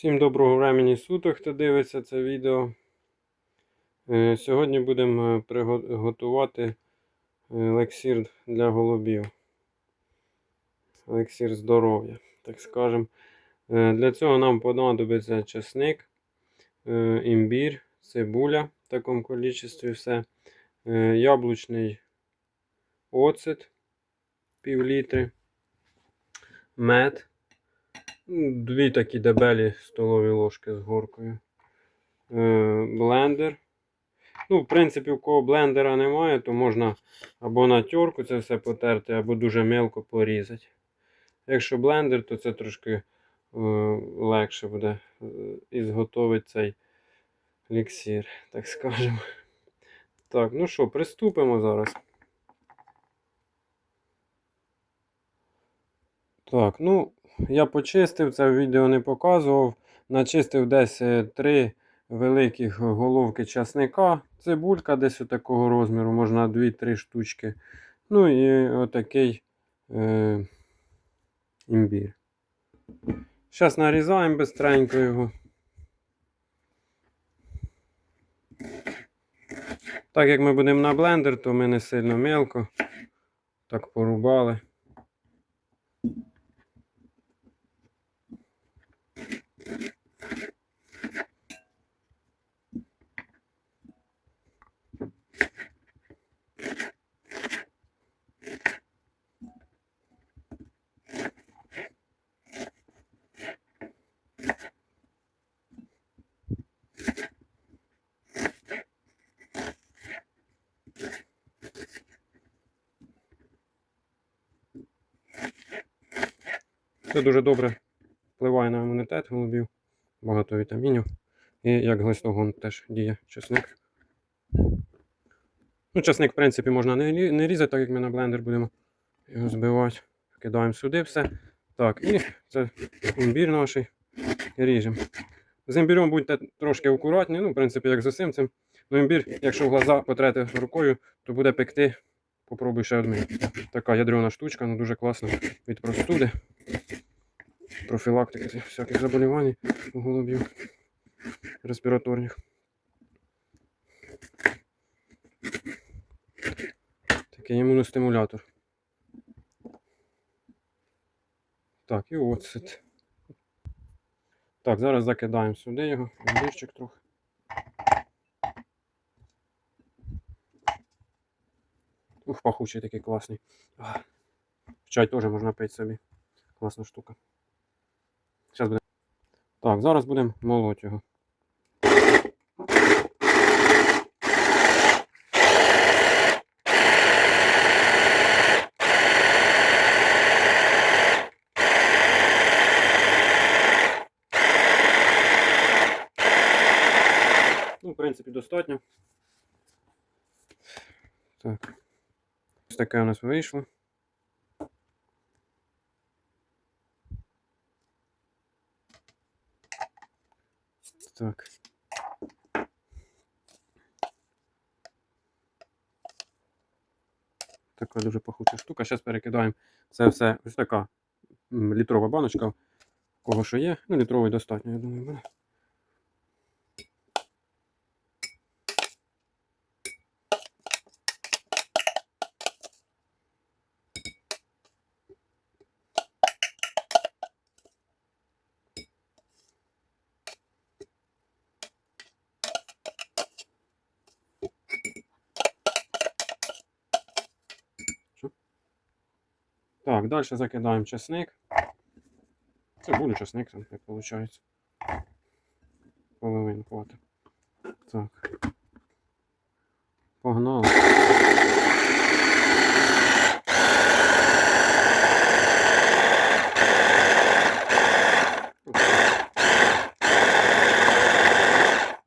Всім доброго времени суток, хто дивиться це відео. Е, Сьогодні будемо е, приго- е, елексір для голубів. Елексір здоров'я, так скажемо. Для цього нам понадобиться чесник, імбір, цибуля в такому кількості все. Яблучний оцет пів літри, мед. Ну, Дві такі дебелі столові ложки з горкою. Е, блендер. Ну, в принципі, у кого блендера немає, то можна або на тьорку це все потерти, або дуже мелко порізати. Якщо блендер, то це трошки е, легше буде е, і зготовити цей еліксир, так скажемо. Так, ну що, приступимо зараз. Так, ну, я почистив, це в відео не показував. Начистив десь е, три великих головки часника. Цибулька десь такого розміру, можна 2-3 штучки. Ну і отакий е, імбір. Зараз нарізаємо бистренько його. Так як ми будемо на блендер, то ми не сильно мелко. Так порубали. Це дуже добре впливає на імунітет голубів, багато вітамінів. І як глистогон теж діє чесник. Ну, чесник, в принципі, можна не, не різати, так як ми на блендер будемо його збивати. Кидаємо сюди все. Так, і це імбір наш. Ріжемо. З імбірем будьте трошки акуратні, ну, в принципі, як з усім цим. Ну, імбір, якщо в глаза потрете рукою, то буде пекти. Попробуй ще одну. Така ядрена штучка, ну дуже класна від простуди профілактики всяких заболівань у голубів респіраторних. Такий імуностимулятор. Так, і оцет. Так, зараз закидаємо сюди його, імбирчик трохи. Ух, пахучий такий класний. В чай теж можна пити собі. Класна штука. Так, зараз будемо молоть його. Ну, в принципі, достатньо. Так. Ось таке у нас вийшло. Так. Така дуже пахуча штука. Зараз перекидаємо це все. Ось така літрова баночка. Кого що є. Ну, літрової достатньо, я думаю, буде. Так, далі закидаємо чесник. Цибулю, чесник, там, як виходить. Половину хватить. Так. Погнали.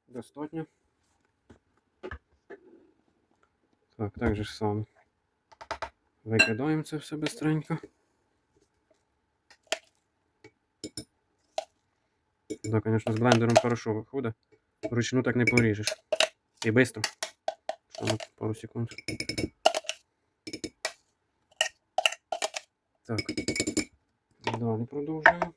Достатньо. Так, так же ж само. Викидаємо це все бистренько. Да, конечно, з блендером хорошо виходить. Вручну так не поріжеш. І швидко. Пару секунд. Так. Далі продовжуємо.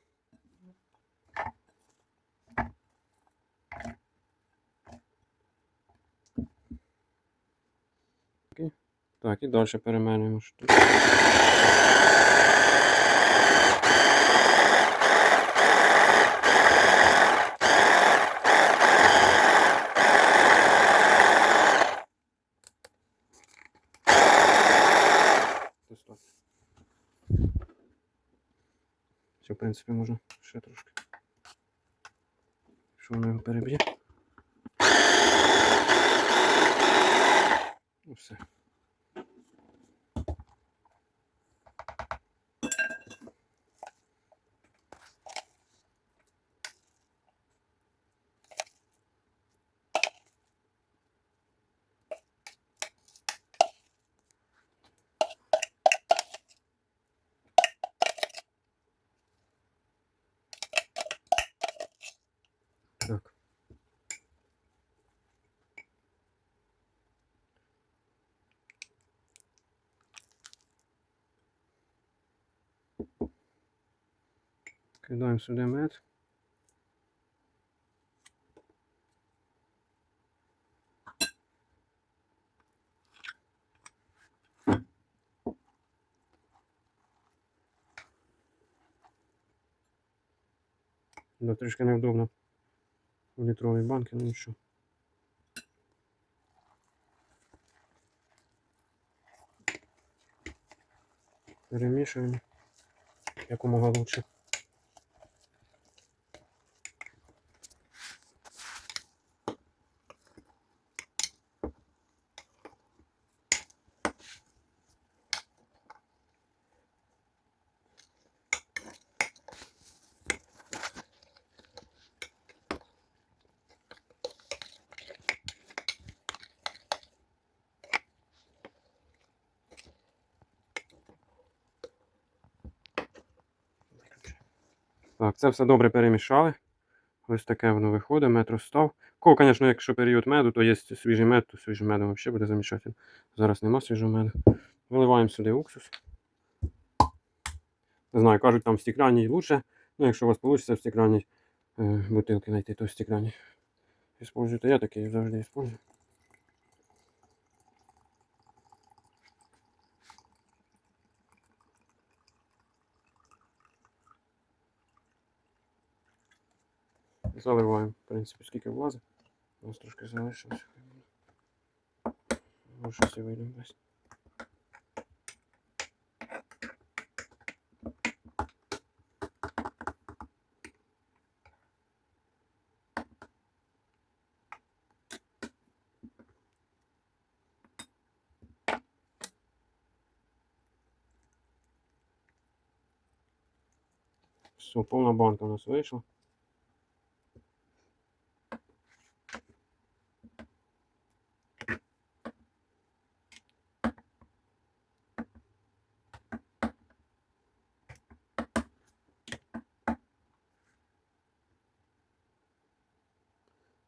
Так, і далі. Ось так. Все, в принципі, можна ще трошки. Що воно його переб'є. Ну все. Так. Кидаємо сюди мед. Да, трішки невдобно в літровій банки, ну нічого. Перемішуємо якомога лучше. Так, це все добре перемішали. Ось таке воно виходить, мед розстав. Кого, звісно, якщо період меду, то є свіжий мед, то свіжим медом взагалі буде замечательно. Зараз нема свіжого меду. Виливаємо сюди уксус. Не знаю, кажуть, там в стеклянній лучше. Ну, якщо у вас вийде в стеклянній е, бутилки знайти, то в стеклянній. Используйте. Я такий завжди использую. Заливаємо, в принципі, скільки влазить. У нас трошки залишилось. Може і вийдемо десь. Все, повна банка у нас вийшла.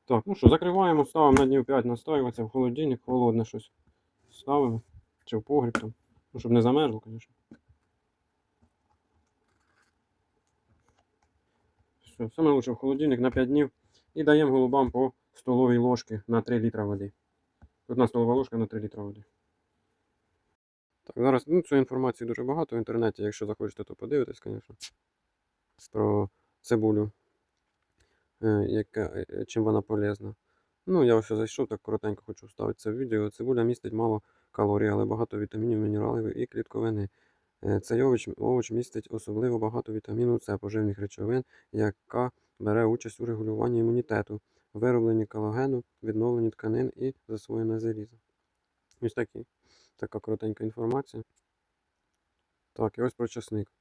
Так, ну що, закриваємо, ставимо на днів 5 настоюватися в холодильник, холодне щось ставимо. Чи в погріб там. Ну, щоб не замерзло, звісно. Все, саме лучше в холодильник на 5 днів. І даємо голубам по столовій ложці на 3 літра води. Одна столова ложка на 3 літра води. Так, зараз ну, цієї інформації дуже багато в інтернеті. Якщо захочете, то подивитесь, звісно. Про цибулю. Е, яка, е, чим вона полезна. Ну, я ось зайшов, так коротенько хочу вставити це в відео. Цибуля містить мало калорій, але багато вітамінів, мінералів і клітковини. Е, Цей овоч, овоч містить особливо багато вітаміну С, поживних речовин, яка бере участь у регулюванні імунітету, виробленні колагену, відновленні тканин і засвоєння заліза. Ось такі, така коротенька інформація. Так, і ось про часник.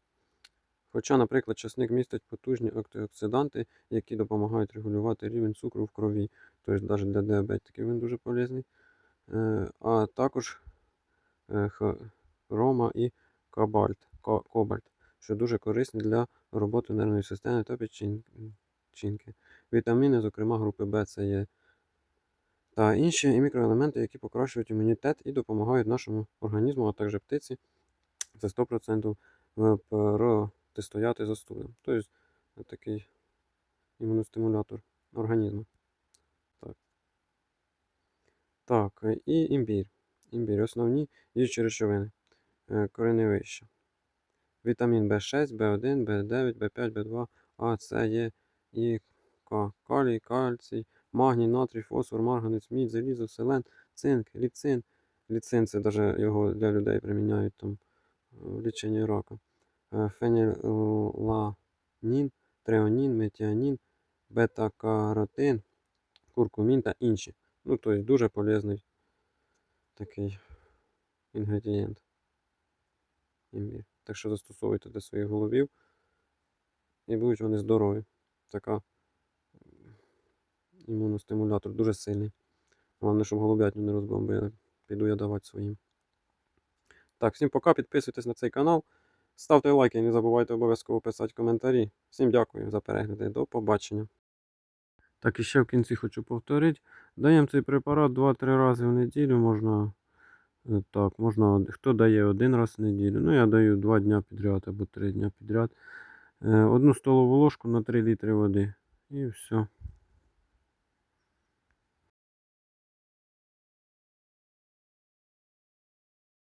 Хоча, наприклад, часник містить потужні антиоксиданти, які допомагають регулювати рівень цукру в крові, тобто навіть для діабетиків він дуже полезний. Е, А також е, хрома і кобальт, кобальт, що дуже корисні для роботи нервної системи та печінки. Вітаміни, зокрема групи В, С, Е та інші мікроелементи, які покращують імунітет і допомагають нашому організму, а також птиці за 100% в- протистояти застудам. Тобто такий імуностимулятор організму. Так. Так, і імбір. Імбір. Основні діючі речовини. Е, Кореневище. Вітамін В6, В1, В9, В5, В2, А, С, Е, І, К. Калій, кальцій, магній, натрій, фосфор, марганець, мідь, залізо, селен, цинк, ліцин. Ліцин це навіть його для людей приміняють там в ліченні рака. Е, Фенілаланін, треонін, метіанін, бета-каротин, куркумін та інші. Ну, тобто дуже полезний такий інгредієнт. Так що застосовуйте до своїх голубів і будуть вони здорові. Така імуностимулятор дуже сильний. Головне, щоб голубятню не розбомбили. Піду я давати своїм. Так, всім пока, підписуйтесь на цей канал, ставте лайки не забувайте обов'язково писати коментарі. Всім дякую за перегляди. До побачення. Так, і ще в кінці хочу повторити. Даємо цей препарат 2-3 рази в неділю. Можна. е, Так, можна, хто дає один раз в неділю. Ну, я даю 2 дня підряд або 3 дня підряд. Е, Одну столову ложку на 3 літри води. І все.